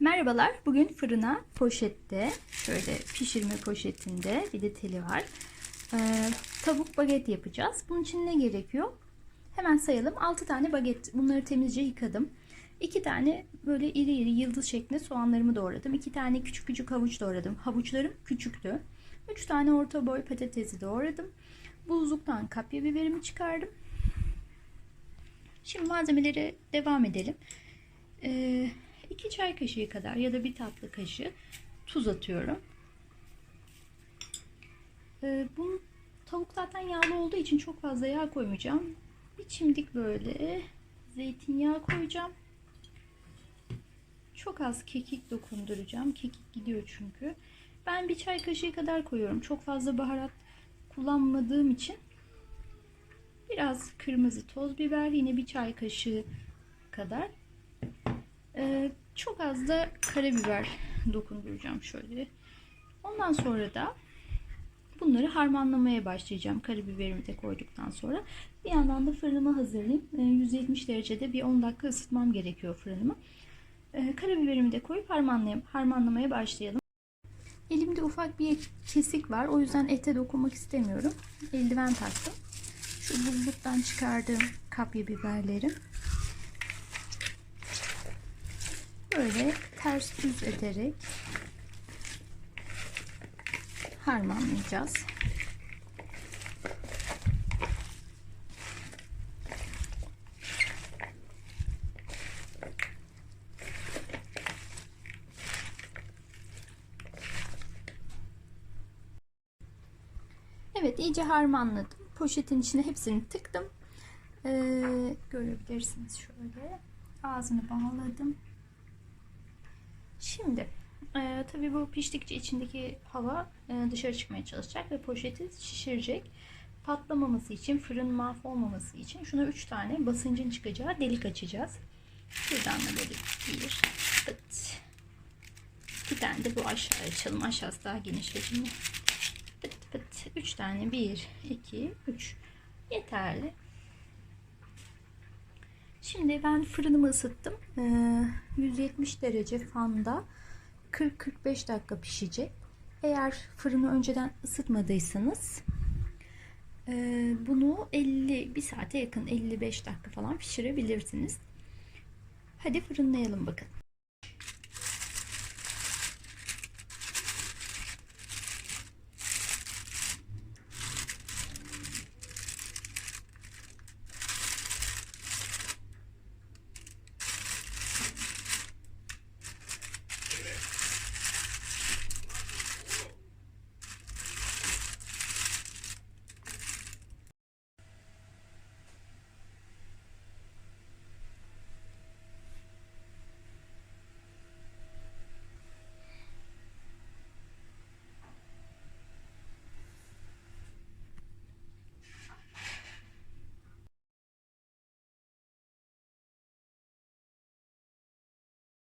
Merhabalar. Bugün fırına poşette, şöyle pişirme poşetinde bir de teli var. Ee, tavuk baget yapacağız. Bunun için ne gerekiyor? Hemen sayalım. 6 tane baget. Bunları temizce yıkadım. 2 tane böyle iri iri yıldız şeklinde soğanlarımı doğradım. 2 tane küçük küçük havuç doğradım. Havuçlarım küçüktü. 3 tane orta boy patatesi doğradım. Buzluktan kapya biberimi çıkardım. Şimdi malzemelere devam edelim. Ee, 2 çay kaşığı kadar ya da bir tatlı kaşığı tuz atıyorum. Ee, bu tavuk zaten yağlı olduğu için çok fazla yağ koymayacağım. Bir çimdik böyle zeytinyağı koyacağım. Çok az kekik dokunduracağım. Kekik gidiyor çünkü. Ben bir çay kaşığı kadar koyuyorum. Çok fazla baharat kullanmadığım için biraz kırmızı toz biber yine bir çay kaşığı kadar ee, çok az da karabiber dokunduracağım şöyle. Ondan sonra da bunları harmanlamaya başlayacağım. Karabiberimi de koyduktan sonra. Bir yandan da fırınımı hazırlayayım. Ee, 170 derecede bir 10 dakika ısıtmam gerekiyor fırınımı. Ee, karabiberimi de koyup harmanlamaya başlayalım. Elimde ufak bir kesik var. O yüzden ete dokunmak istemiyorum. Eldiven taktım. Şu buzluktan çıkardığım kapya biberlerim. Böyle ters düz ederek harmanlayacağız. Evet iyice harmanladım. Poşetin içine hepsini tıktım. Ee, görebilirsiniz şöyle. Ağzını bağladım. Şimdi e, tabii bu piştikçe içindeki hava e, dışarı çıkmaya çalışacak ve poşeti şişirecek. Patlamaması için, fırın mahvolmaması için şuna 3 tane basıncın çıkacağı delik açacağız. Buradan da böyle bir pıt. Bir tane de bu aşağı açalım. Aşağısı daha geniş hacimli. Pıt pıt. 3 tane. 1, 2, 3. Yeterli. Şimdi ben fırınımı ısıttım. Ee, 170 derece fanda 40-45 dakika pişecek. Eğer fırını önceden ısıtmadıysanız e, bunu 50 bir saate yakın 55 dakika falan pişirebilirsiniz. Hadi fırınlayalım bakalım.